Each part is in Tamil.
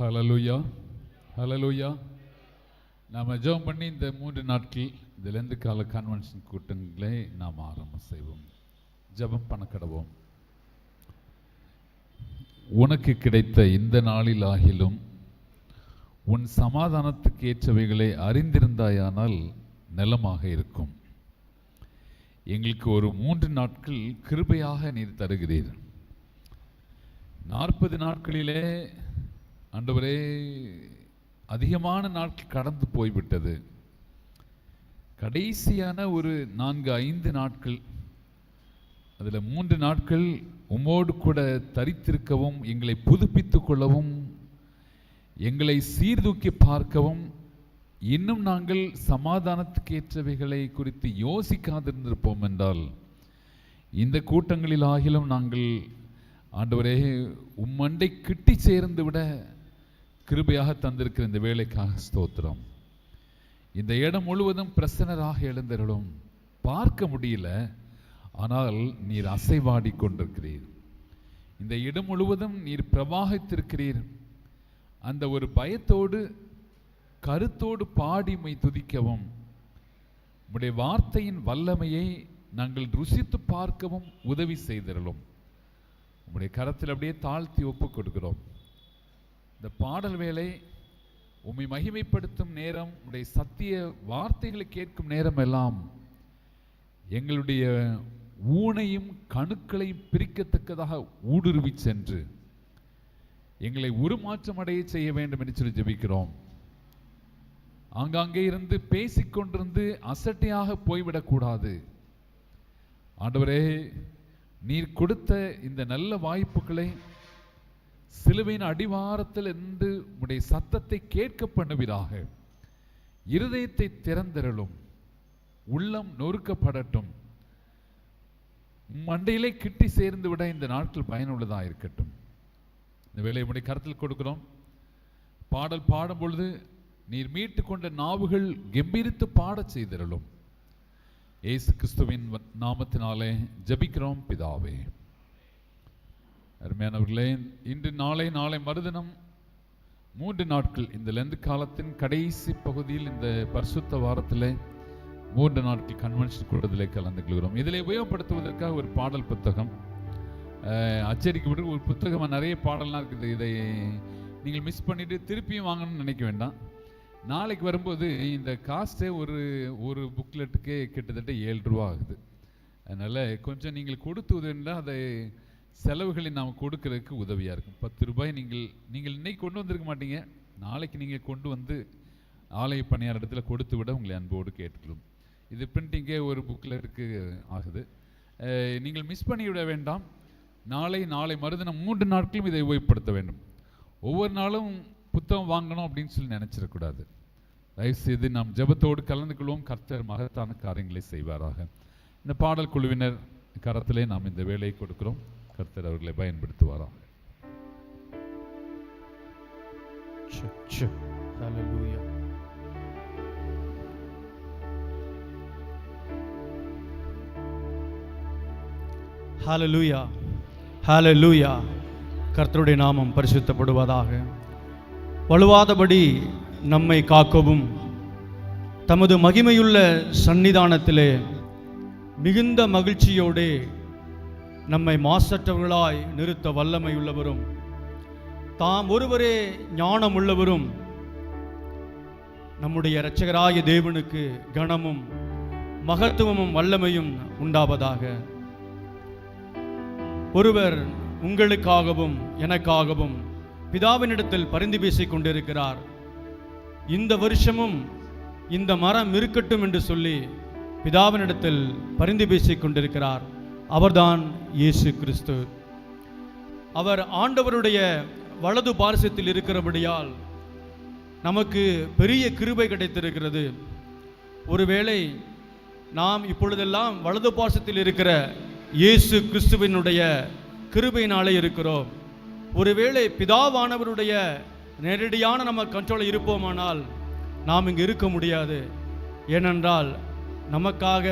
ஹலலூயா ஹலலூயா நாம் ஜெபம் பண்ணி இந்த மூன்று நாட்கள் இதிலேருந்து கால கன்வென்ஷன் கூட்டங்களை நாம் ஆரம்பம் செய்வோம். ஜெபம் பணக்கடவோம் உனக்கு கிடைத்த இந்த நாளில் ஆகிலும் உன் சமாதானத்துக்கு ஏற்றவைகளை அறிந்திருந்தாயானால் நலமாக இருக்கும். எங்களுக்கு ஒரு மூன்று நாட்கள் கிருபையாக நீர் தருகிறீர். நாற்பது நாட்களிலே ஆண்டவரே அதிகமான நாட்கள் கடந்து போய்விட்டது. கடைசியான ஒரு நான்கு ஐந்து நாட்கள் அதில் மூன்று நாட்கள் உம்மோடு கூட தரித்திருக்கவும் எங்களை புதுப்பித்து கொள்ளவும் எங்களை சீர்தூக்கி பார்க்கவும் இன்னும் நாங்கள் சமாதானத்துக்கேற்றவைகளை குறித்து யோசிக்காதிருந்திருப்போம் என்றால் இந்த கூட்டங்களில் ஆகிலும் நாங்கள் ஆண்டவரே உம்மண்டை கிட்டி சேர்ந்து விட கிருபையாக தந்திருக்கிற இந்த வேலைக்காக ஸ்தோத்திரம். இந்த இடம் முழுவதும் பிரசனராக எழுந்தருளும் பார்க்க முடியல ஆனால் நீர் அசைவாடி கொண்டிருக்கிறீர். இந்த இடம் முழுவதும் நீர் பிரவாகித்திருக்கிறீர். அந்த ஒரு பயத்தோடு கருத்தோடு பாடிமை துதிக்கவும் உடைய வார்த்தையின் வல்லமையை நாங்கள் ருசித்து பார்க்கவும் உதவி செய்திருளும். உடைய கரத்தில் அப்படியே தாழ்த்தி ஒப்புக் கொடுக்கிறோம். இந்த பாடல் வேலை உம்மை மகிமைப்படுத்தும் நேரம் உடைய சத்திய வார்த்தைகளை கேட்கும் நேரம் எல்லாம் எங்களுடைய ஊனையும் கணுக்களையும் பிரிக்கத்தக்கதாக ஊடுருவி சென்று எங்களை உருமாற்றம் அடைய செய்ய வேண்டும் என்று சொல்லி ஜெபிக்கிறோம். ஆங்காங்கே இருந்து பேசிக்கொண்டிருந்து அசட்டையாக போய்விடக்கூடாது. ஆண்டவரே நீர் கொடுத்த இந்த நல்ல வாய்ப்புகளை சிலுவையின் அடிவாரத்தில் இருந்து உடைய சத்தத்தை கேட்க பண்ணுவீராக. இருதயத்தை திறந்திரலும் உள்ளம் நொறுக்கப்படட்டும். மண்டையிலே கிட்டி சேர்ந்து விட இந்த நாட்கள் பயனுள்ளதாக இருக்கட்டும். இந்த வேலையை முடி கருத்தில் கொடுக்கிறோம். பாடல் பாடும் பொழுது நீர் மீட்டு கொண்ட நாவுகள் கெம்பீரித்து பாடச் செய்திரலும் இயேசு கிறிஸ்துவின் நாமத்தினாலே ஜபிக்கிறோம் பிதாவே. அருமையானவர்களே இன்று நாளை நாளை மறுதினம் மூன்று நாட்கள் இந்த லெந்து காலத்தின் கடைசி பகுதியில் இந்த பரிசுத்த வாரத்தில் மூன்று நாட்கள் கன்வென்ஷன் கூட்டத்திலே கலந்து கொள்கிறோம். இதில் உபயோகப்படுத்துவதற்காக ஒரு பாடல் புத்தகம். அச்சரிக்கப்பட்டு ஒரு புத்தகம் நிறைய பாடல்லாம் இருக்குது. இதை நீங்கள் மிஸ் பண்ணிட்டு திருப்பியும் வாங்கணும்னு நினைக்க வேண்டாம். நாளைக்கு வரும்போது இந்த காஸ்ட்டே ஒரு ஒரு புக்லெட்டுக்கே கிட்டத்தட்ட ஏழு ரூபா ஆகுது. அதனால் கொஞ்சம் நீங்கள் கொடுத்து உதவினா அதை செலவுகளை நாம் கொடுக்கறதுக்கு உதவியாக இருக்கும். பத்து ரூபாய் நீங்கள் நீங்கள் இன்னைக்கு கொண்டு வந்திருக்க மாட்டீங்க. நாளைக்கு நீங்கள் கொண்டு வந்து ஆலய பணியார் இடத்துல கொடுத்து விட உங்களை அன்போடு கேட்டுக்கிறோம் இது பிரிண்டிங்கே ஒரு புக்லெட்டுக்கு ஆகுது. நீங்கள் மிஸ் பண்ணிவிட வேண்டாம். நாளை நாளை மறுதினம் மூன்று நாட்களும் இதை உபயோகப்படுத்த வேண்டும். ஒவ்வொரு நாளும் புத்தகம் வாங்கணும் அப்படின்னு சொல்லி நினச்சிடக்கூடாது. தயவுசெய்து நாம் ஜெபத்தோடு கலந்து கொள்வோம். கர்த்தர் மகத்தான காரியங்களை செய்வாராக. இந்த பாடல் குழுவினர் கரத்திலே நாம் இந்த வேலையை கொடுக்கிறோம். கர்த்தர் அவர்களை பயன்படுத்துவாராம். Hallelujah. Hallelujah. கர்த்தருடைய நாமம் பரிசுத்தப்படுவதாக. வலுவாதபடி நம்மை காக்கவும். தமது மகிமையுள்ள சன்னிதானத்திலே மிகுந்த மகிழ்ச்சியோடே நம்மை மாசற்றவர்களாய் நிறுத்த வல்லமை உள்ளவரும் தாம் ஒருவரே ஞானம் உள்ளவரும் நம்முடைய இரட்சகராகிய தேவனுக்கு கனமும் மகத்துவமும் வல்லமையும் உண்டாவதாக. ஒருவர் உங்களுக்காகவும் எனக்காகவும் பிதாவினிடத்தில் பரிந்து பேசிக் கொண்டிருக்கிறார். இந்த வருஷமும் இந்த மரம் இருக்கட்டும் என்று சொல்லி பிதாவினிடத்தில் பரிந்து பேசிக் கொண்டிருக்கிறார். அவர்தான் இயேசு கிறிஸ்து. அவர் ஆண்டவருடைய வலது பாரசத்தில் இருக்கிறபடியால் நமக்கு பெரிய கிருபை கிடைத்திருக்கிறது. ஒருவேளை நாம் இப்பொழுதெல்லாம் வலது பாசத்தில் இருக்கிற இயேசு கிறிஸ்துவினுடைய கிருபையினாலே இருக்கிறோம். ஒருவேளை பிதாவானவருடைய நேரடியான நம்ம கண்ட்ரோலில் இருப்போமானால் நாம் இங்கு இருக்க முடியாது. ஏனென்றால் நமக்காக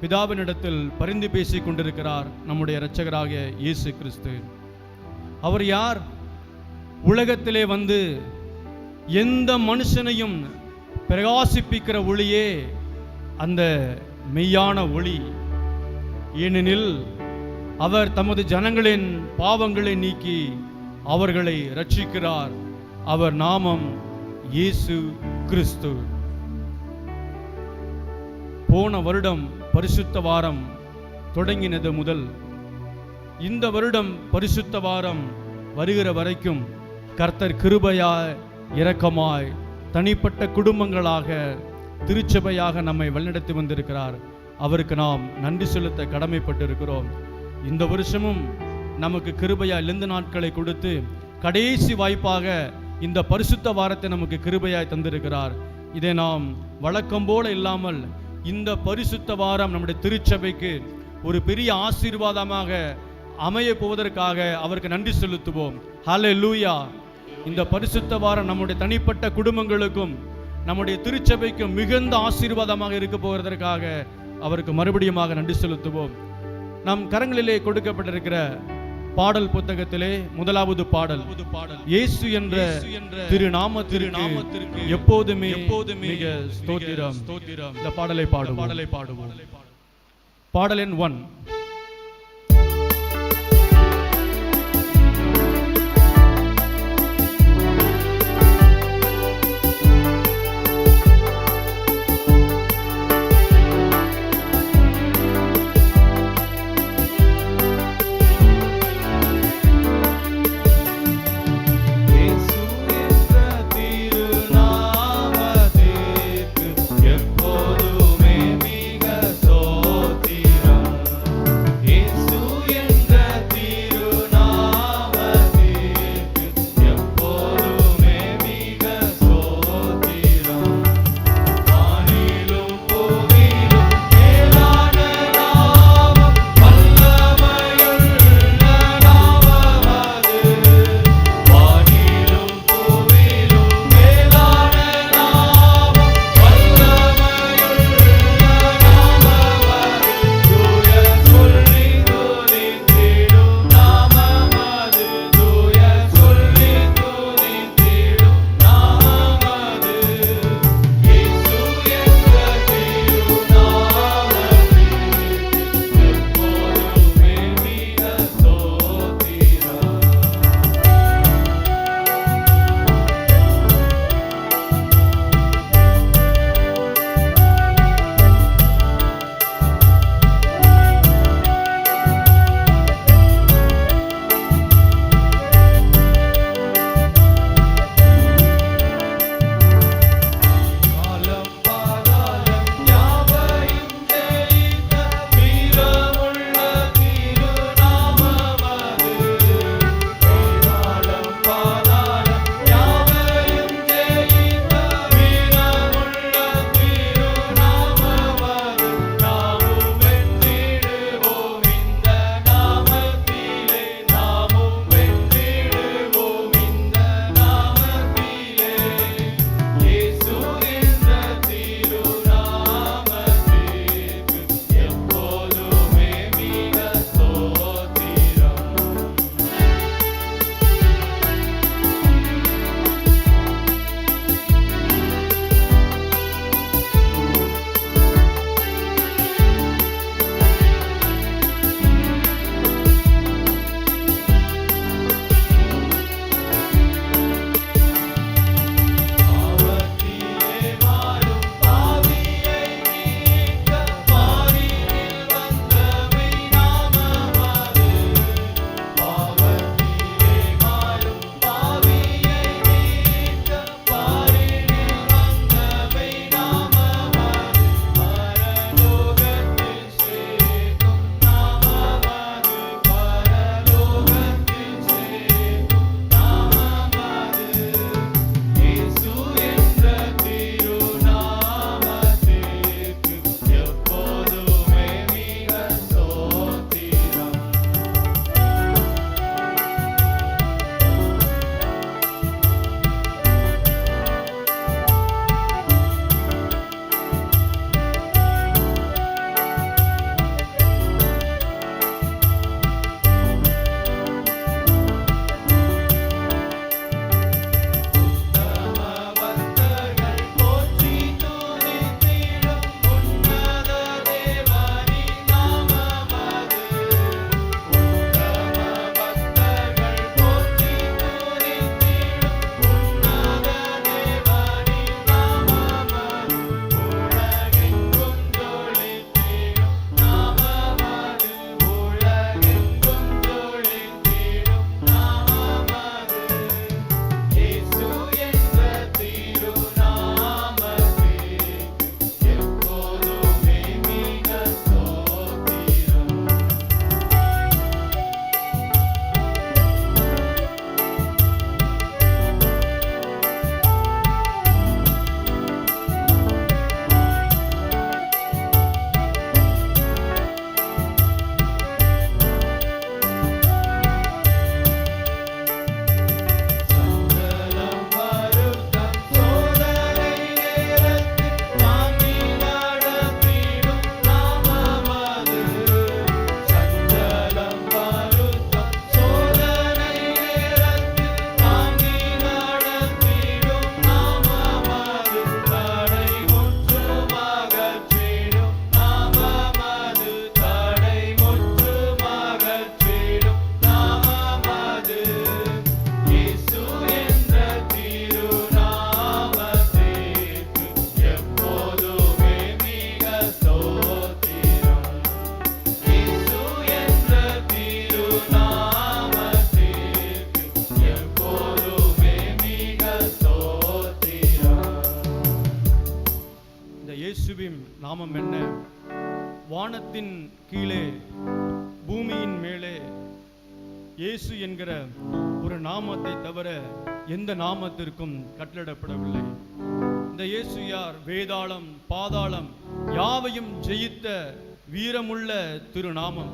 பிதாவினிடத்தில் பரிந்து பேசிக் கொண்டிருக்கிறார் நம்முடைய இரட்சகராகிய இயேசு கிறிஸ்து. அவர் யார்? உலகத்திலே வந்து எந்த மனுஷனையும் பிரகாசிப்பிக்கிற ஒளியே அந்த மெய்யான ஒளி. ஏனெனில் அவர் தமது ஜனங்களின் பாவங்களை நீக்கி அவர்களை ரட்சிக்கிறார் அவர் நாமம் இயேசு கிறிஸ்து. போன வருடம் பரிசுத்த வாரம் தொடங்கினது முதல் இந்த வருடம் பரிசுத்த வாரம் வருகிற வரைக்கும் கர்த்தர் கிருபையாய் இரக்கமாய் தனிப்பட்ட குடும்பங்களாக திருச்சபையாக நம்மை வழிநடத்தி வந்திருக்கிறார். அவருக்கு நாம் நன்றி செலுத்த கடமைப்பட்டிருக்கிறோம். இந்த வருஷமும் நமக்கு கிருபையாய் லெந்து நாட்களை கொடுத்து கடைசி வாய்ப்பாக இந்த பரிசுத்த வாரத்தை நமக்கு கிருபையாய் தந்திருக்கிறார். இதை நாம் வழக்கம் போல இல்லாமல் இந்த பரிசுத்த வாரம் நம்முடைய திருச்சபைக்கு ஒரு பெரிய ஆசீர்வாதமாக அமைய போவதற்காக அவருக்கு நன்றி செலுத்துவோம். ஹலே லூயா இந்த பரிசுத்த வாரம் நம்முடைய தனிப்பட்ட குடும்பங்களுக்கும் நம்முடைய திருச்சபைக்கும் மிகுந்த ஆசீர்வாதமாக இருக்க போவதற்காக அவருக்கு மறுபடியுமாக நன்றி செலுத்துவோம். நம் கரங்களிலே கொடுக்கப்பட்டிருக்கிற பாடல் புத்தகத்திலே முதலாவது பாடல். இயேசு என்ற திருநாம திருநாமத்திற்கு எப்போதுமே எப்போதுமே ஸ்தோத்திரம். ஸ்தோத்திரம் இந்த பாடலை பாடும் பாடலை பாடுவோம். பாடல் எண் ஒன் எந்த நாமத்திற்கும் கட்டளிடப்படவில்லை இந்த இயேசு யார் வேதாளம் பாதாளம் யாவையும் ஜெயித்த வீரமுள்ள திருநாமம்.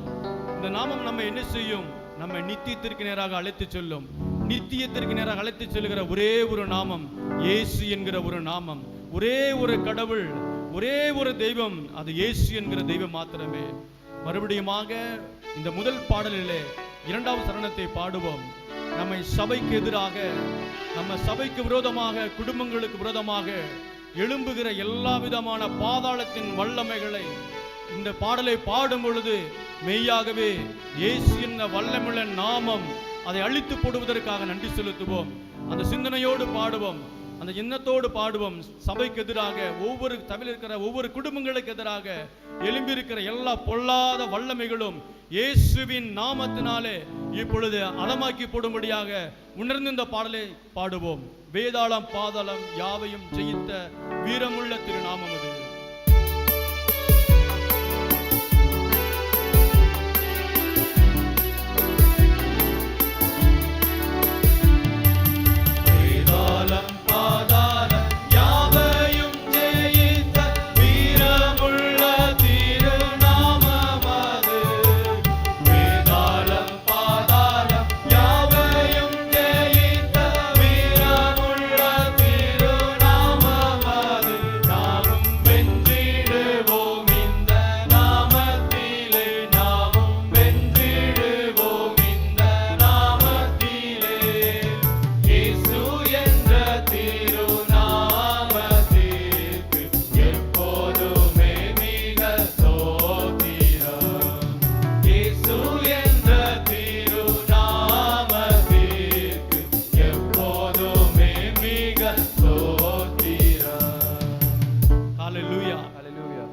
இந்த நாமம் நம்ம என்ன செய்யும்? நம்ம நித்தியத்திற்கு நேராக அழைத்து செல்லும். நித்தியத்திற்கு நேராக அழைத்து செல்கிற ஒரே ஒரு நாமம் இயேசு என்கிற ஒரு நாமம். ஒரே ஒரு கடவுள் ஒரே ஒரு தெய்வம் அது இயேசு என்கிற தெய்வம் மாத்திரமே. மறுபடியுமாக இந்த முதல் பாடலிலே இரண்டாவது சரணத்தை பாடுவோம். நம்மை சபைக்கு எதிராக நம்ம சபைக்கு விரோதமாக குடும்பங்களுக்கு விரோதமாக எழும்புகிற எல்லா விதமான பாதாளத்தின் வல்லமைகளை இந்த பாடலை பாடும் பொழுது மெய்யாகவே இயேசு என்ற வல்லமுள்ள நாமம் அதை அழித்து போடுவதற்காக நன்றி செலுத்துவோம். அந்த சிந்தனையோடு பாடுவோம். அந்த எண்ணத்தோடு பாடுவோம். சபைக்கு எதிராக ஒவ்வொரு தமிழ் இருக்கிற ஒவ்வொரு குடும்பங்களுக்கு எதிராக எழும்பியிருக்கிற எல்லா பொல்லாத வல்லமைகளும் இயேசுவின் நாமத்தினாலே இப்பொழுது அதமாக்கி போடும்படியாக உணர்ந்து இந்த பாடலை பாடுவோம். வேதாளம் பாதாளம் யாவையும் ஜெயித்த வீரமுள்ள திருநாமம் அது.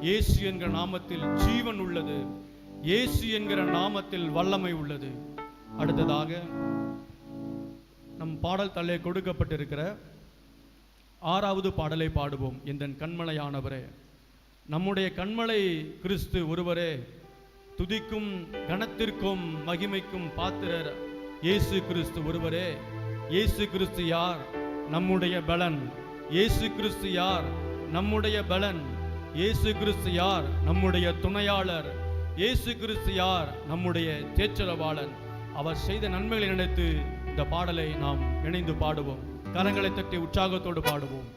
இயேசு என்கிற நாமத்தில் ஜீவன் உள்ளது. இயேசு என்கிற நாமத்தில் வல்லமை உள்ளது. அடுத்ததாக நம் பாடல் தள்ளே கொடுக்கப்பட்டிருக்கிற ஆறாவது பாடலை பாடுவோம். இந்த கண்மலையானவரே. நம்முடைய கண்மலை கிறிஸ்து ஒருவரே துதிக்கும் கணத்திற்கும் மகிமைக்கும் பாத்திரர் இயேசு கிறிஸ்து ஒருவரே. இயேசு கிறிஸ்து யார்? நம்முடைய பலன். இயேசு கிறிஸ்து யார்? நம்முடைய பலன். இயேசு கிறிஸ்து யார்? நம்முடைய துணையாளர். இயேசு கிறிஸ்து யார்? நம்முடைய தேற்றரவாளன். அவர் செய்த நன்மைகளை நினைத்து இந்த பாடலை நாம் இணைந்து பாடுவோம். கரங்களை தட்டி உற்சாகத்தோடு பாடுவோம்.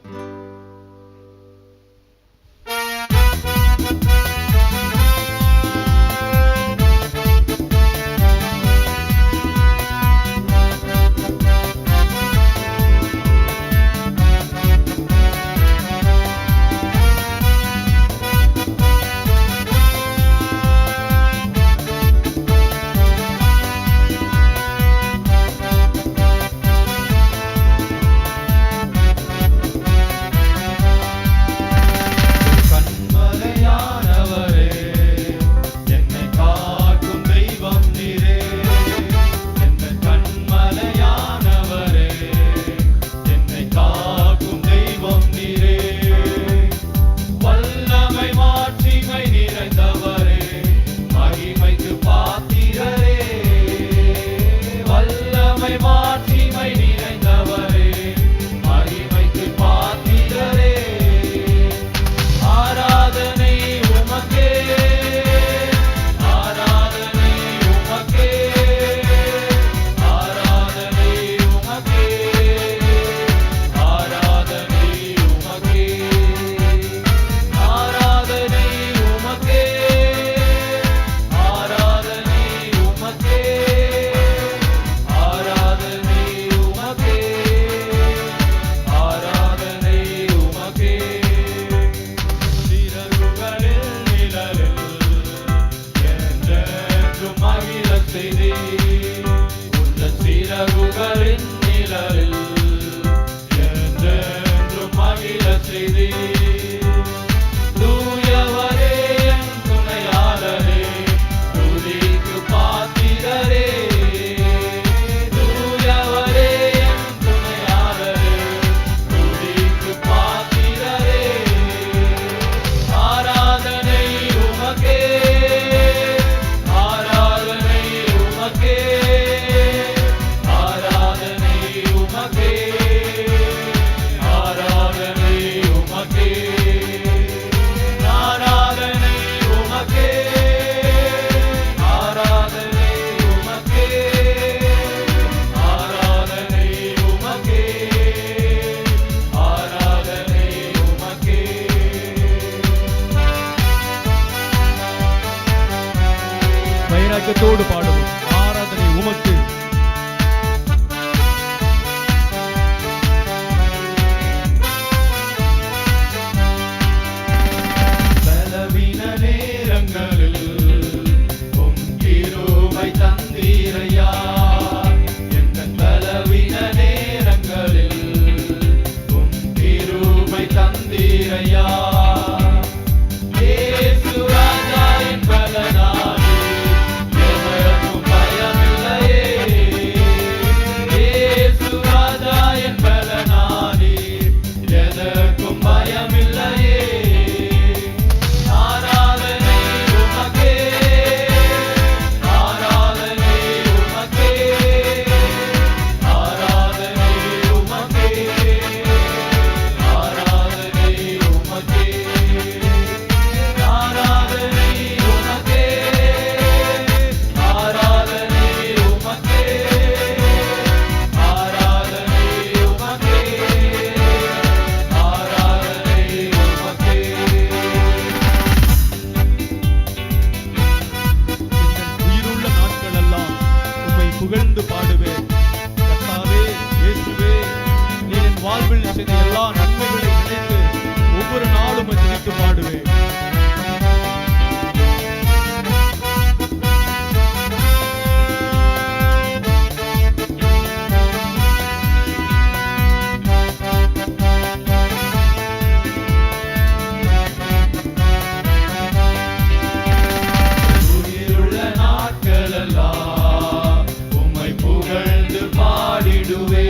இயேசுவே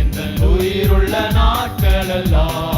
எந்த உயிருள்ள நாட்களெல்லாம்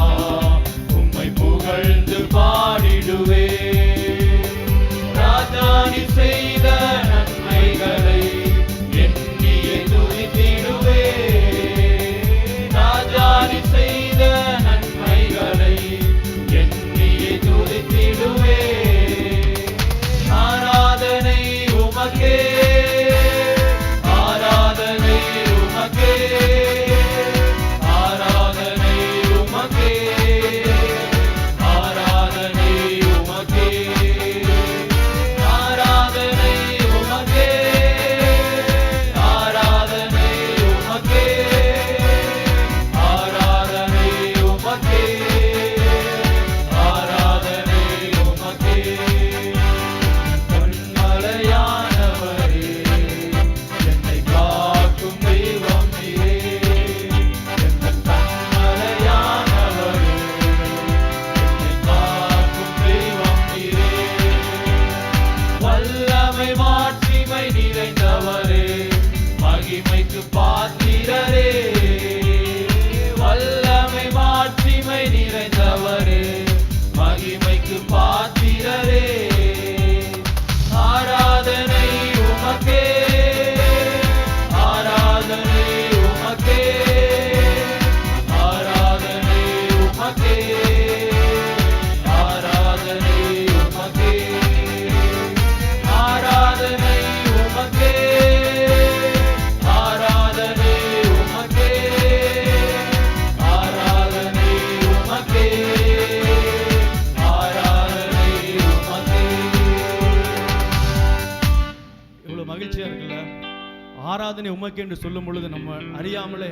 ஆராதனை உமக்கு என்று சொல்லும் பொழுது நம்ம அறியாமலே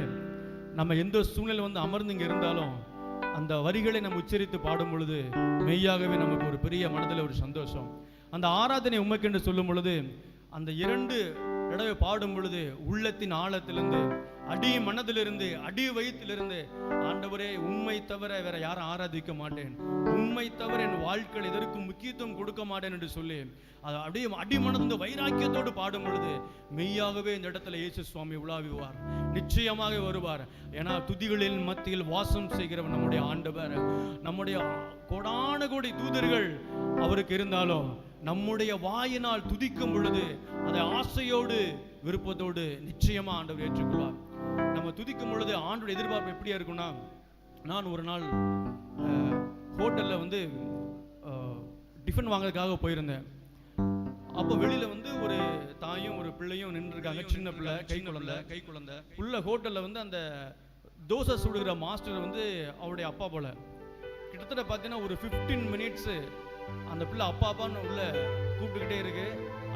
நம்ம எந்த சூழ்நிலை வந்து அமர்ந்து இங்கே இருந்தாலும் அந்த வரிகளை நம்ம உச்சரித்து பாடும் பொழுது மெய்யாகவே நமக்கு ஒரு பெரிய மனதில் ஒரு சந்தோஷம். அந்த ஆராதனை உமக்கு என்று சொல்லும் பொழுது அந்த இரண்டு தடவை பாடும் பொழுது உள்ளத்தின் ஆழத்திலிருந்து அடி மனதிலிருந்து அடி வயிற்றிலிருந்து ஆண்டவரே உண்மை தவிர வேற யாரும் ஆராதிக்க மாட்டேன். உண்மை தவிர என் வாழ்க்கையில் எதற்கும் முக்கியத்துவம் கொடுக்க மாட்டேன் என்று சொல்லி அது அப்படியே அடிமனதிலிருந்து வைராக்கியத்தோடு பாடும் பொழுது மெய்யாகவே இந்த இடத்துல இயேசு சுவாமி உலாவிவார். நிச்சயமாக வருவார். ஏன்னா துதிகளின் மத்தியில் வாசம் செய்கிறவர் நம்முடைய ஆண்டவர். நம்முடைய கோடான கோடி தூதர்கள் அவருக்கு இருந்தாலும் நம்முடைய வாயினால் துதிக்கும் பொழுது அதை ஆசையோடு விருப்பத்தோடு நிச்சயமா ஆண்டவர் ஏற்றுக்கொள்வார். நம்ம துதிக்கும் பொழுது ஆண்டோட எதிர்பார்ப்பு எப்படியா இருக்கும்னா நான் ஒரு நாள் ஹோட்டல்ல வந்து டிஃபன் வாங்குறதுக்காக போயிருந்தேன். அப்போ வெளியில வந்து ஒரு தாயும் ஒரு பிள்ளையும் நின்றுருக்காங்க. சின்ன பிள்ளை கை குழந்தை. கை குழந்தை. உள்ள ஹோட்டல்ல வந்து அந்த தோசை சுடுகிற மாஸ்டர் வந்து அவருடைய அப்பா போல. கிட்டத்தட்ட பார்த்தீங்கன்னா ஒரு 15 மினிட்ஸ் அந்த பிள்ளை அப்பா அப்பான்னு உள்ள கூப்பிட்டுக்கிட்டே இருக்கு.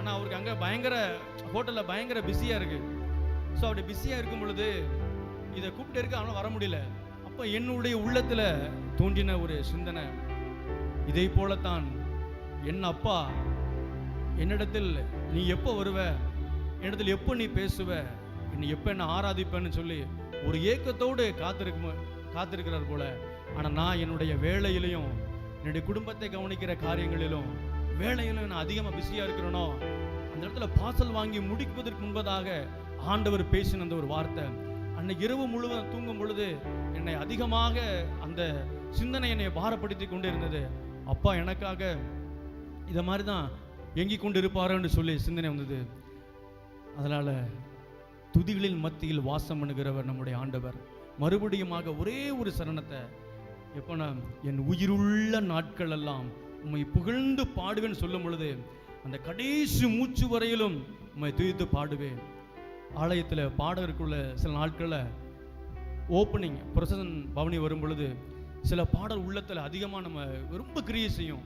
ஆனால் அவருக்கு அங்கே பயங்கர ஹோட்டலில் பயங்கர பிஸியாக இருக்கு. ஸோ அப்படி பிஸியாக இருக்கும் பொழுது இதை கூப்பிட்டு இருக்க அவனால் வர முடியல. அப்போ என்னுடைய உள்ளத்தில் தோன்றின ஒரு சிந்தனை. இதை போலத்தான் என் அப்பா என்னிடத்தில் நீ எப்போ வருவ? என்னிடத்தில் எப்போ நீ பேசுவ? நீ எப்போ என்ன ஆராதிப்பேன்னு சொல்லி ஒரு ஏக்கத்தோடு காத்திருக்கும் காத்திருக்கிறார் போல. ஆனால் நான் என்னுடைய வேலையிலையும் என்னுடைய குடும்பத்தை கவனிக்கிற காரியங்களிலும் வேலையிலும் நான் அதிகமாக பிஸியாக இருக்கிறேனோ அந்த இடத்துல பாசல் வாங்கி முடிப்பதற்கு முன்பதாக ஆண்டவர் பேசின அந்த ஒரு வார்த்தை. அன்னைக்கு இரவு முழுவதும் தூங்கும் பொழுது என்னை அதிகமாக அந்த சிந்தனை என்னை பாரப்படுத்தி கொண்டு இருந்தது அப்பா எனக்காக இதை மாதிரி தான் எங்கி கொண்டு இருப்பாரோன்னு சொல்லி சிந்தனை வந்தது. அதனால துதிகளின் மத்தியில் வாசம் பண்ணுகிறவர் நம்முடைய ஆண்டவர். மறுபடியுமாக ஒரே ஒரு சரணத்தை எப்போ நான் என் உயிருள்ள நாட்கள் எல்லாம் உம்மை புகழ்ந்து பாடுவேன் சொல்லும் பொழுது அந்த கடைசி மூச்சு வரையிலும் உம்மை துதித்து பாடுவேன். ஆலயத்தில் பாடகருக்குள்ள சில நாட்களில் ஓப்பனிங் ப்ரொசன் பவனி வரும் பொழுது சில பாடல் உள்ளத்தில் அதிகமாக நம்ம ரொம்ப கிரியை செய்யும்.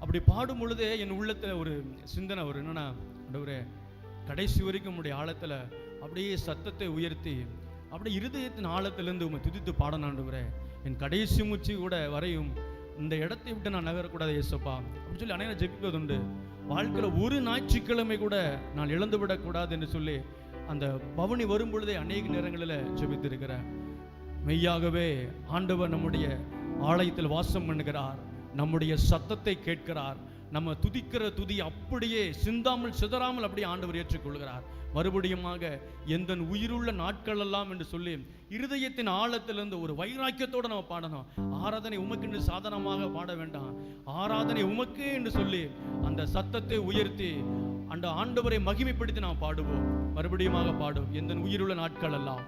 அப்படி பாடும் பொழுதே என் உள்ளத்தில் ஒரு சிந்தனை ஒரு என்னென்னா ஆண்டவரே கடைசி வரைக்கும் உடைய ஆழத்தில் அப்படியே சத்தத்தை உயர்த்தி அப்படியே இருதயத்தின் ஆழத்திலிருந்து உம்மை துதித்து பாடணும் என் கடைசி மூச்சு கூட வரையும் இந்த இடத்தை விட்டு நான் நகரக்கூடாது ஏசப்பா அப்படின்னு சொல்லி அனைவரும் ஜெபிப்பது உண்டு வாழ்க்கையில் ஒரு ஞாயிற்றுக்கிழமை கூட நான் இழந்து விடக்கூடாது என்று சொல்லி அந்த பவனி வரும் பொழுதே அநேக நேரங்களில் ஜெபித்திருக்கிறேன் மெய்யாகவே ஆண்டவர் நம்முடைய ஆலயத்தில் வாசம் பண்ணுகிறார். நம்முடைய சத்தத்தை கேட்கிறார். நம்ம துதிக்கிற துதி அப்படியே சிந்தாமல் சிதறாமல் அப்படியே ஆண்டவர் ஏற்றுக்கொள்கிறார். மறுபடியுமாக எந்த உயிருள்ள நாட்கள் எல்லாம் என்று சொல்லி இருதயத்தின் ஆழத்திலிருந்து ஒரு வைராக்கியத்தோடு நம்ம பாடணும். ஆராதனை உமக்கு என்று சாதனமாக பாட வேண்டாம். ஆராதனை உமக்கு என்று சொல்லி அந்த சத்தத்தை உயர்த்தி அந்த ஆண்டவரை மகிமைப்படுத்தி நாம் பாடுவோம். மறுபடியுமாக பாடும் எந்த உயிருள்ள நாட்கள் எல்லாம்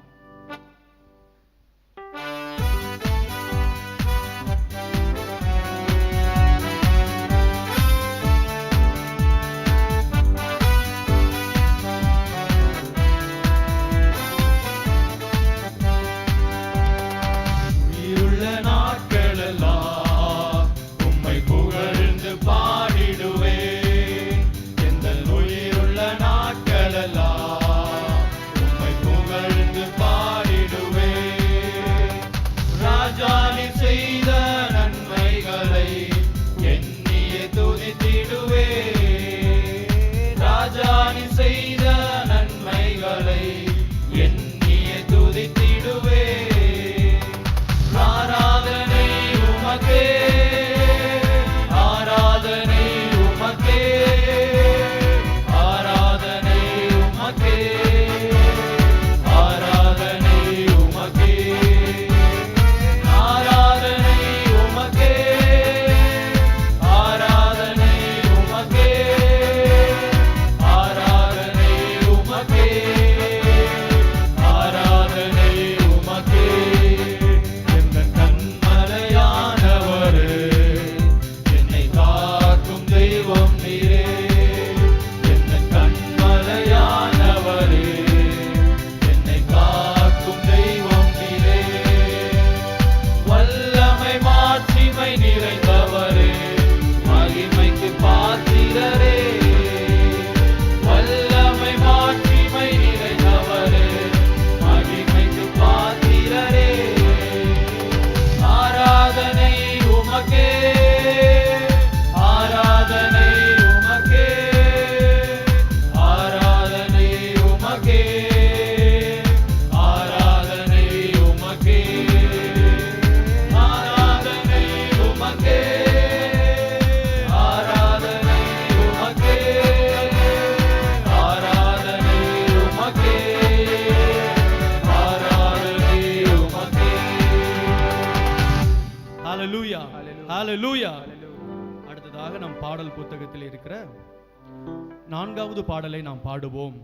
நான்காவது பாடலை நாம் பாடுவோம்.